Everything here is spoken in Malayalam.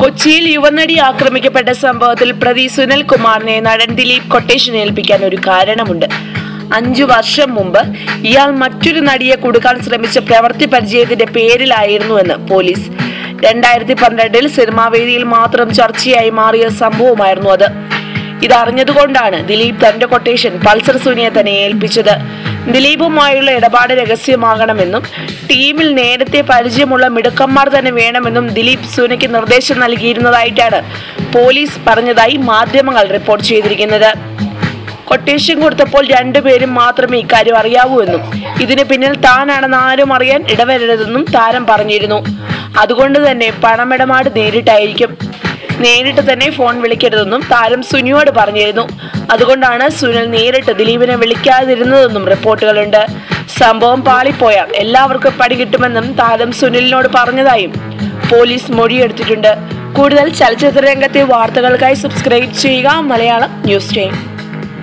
കൊച്ചിയിൽ യുവനടി ആക്രമിക്കപ്പെട്ട സംഭവത്തിൽ പ്രതി സുനിൽ കുമാറിനെ നടൻ ദിലീപ് കൊട്ടേഷൻ ഏൽപ്പിക്കാൻ ഒരു കാരണമുണ്ട്. അഞ്ചു വർഷം മുമ്പ് ഇയാൾ മറ്റൊരു നടിയെ കൊടുക്കാൻ ശ്രമിച്ച പ്രവൃത്തി പരിചയത്തിന്റെ പേരിലായിരുന്നുവെന്ന് പോലീസ്. രണ്ടായിരത്തി പന്ത്രണ്ടിൽ സിനിമാവേദിയിൽ മാത്രം ചർച്ചയായി മാറിയ സംഭവമായിരുന്നു അത്. ഇതറിഞ്ഞതുകൊണ്ടാണ് ദിലീപ് തന്റെ കൊട്ടേഷൻ പൾസർ സുനിയെ തന്നെ ഏൽപ്പിച്ചത്. ദിലീപുമായുള്ള ഇടപാട് രഹസ്യമാകണമെന്നും ടീമിൽ നേരത്തെ പരിചയമുള്ള മിടുക്കന്മാർ തന്നെ വേണമെന്നും ദിലീപ് സുനയ്ക്ക് നിർദ്ദേശം നൽകിയിരുന്നതായിട്ടാണ് പോലീസ് പറഞ്ഞതായി മാധ്യമങ്ങൾ റിപ്പോർട്ട് ചെയ്തിരിക്കുന്നത്. കൊട്ടേഷൻ കൊടുത്തപ്പോൾ രണ്ടുപേരും മാത്രമേ ഇക്കാര്യം അറിയാവൂ എന്നും ഇതിന് പിന്നിൽ താനാണെന്ന് ആരും അറിയാൻ ഇടവരരുതെന്നും താരം പറഞ്ഞിരുന്നു. അതുകൊണ്ട് തന്നെ പണമിടപാട് നേരിട്ടായിരിക്കും. നേരിട്ട് തന്നെ ഫോൺ വിളിക്കരുതെന്നും താരം സുനിയോട് പറഞ്ഞിരുന്നു. അതുകൊണ്ടാണ് സുനിൽ നേരിട്ട് ദിലീപിനെ വിളിക്കാതിരുന്നതെന്നും റിപ്പോർട്ടുകളുണ്ട്. സംഭവം പാളിപ്പോയാൽ എല്ലാവർക്കും പടി കിട്ടുമെന്നും താരം സുനിലിനോട് പറഞ്ഞതായും പോലീസ് മൊഴിയെടുത്തിട്ടുണ്ട്. കൂടുതൽ ചലച്ചിത്ര രംഗത്തെ വാർത്തകൾക്കായി സബ്സ്ക്രൈബ് ചെയ്യുക മലയാളം ന്യൂസ് ടൈം.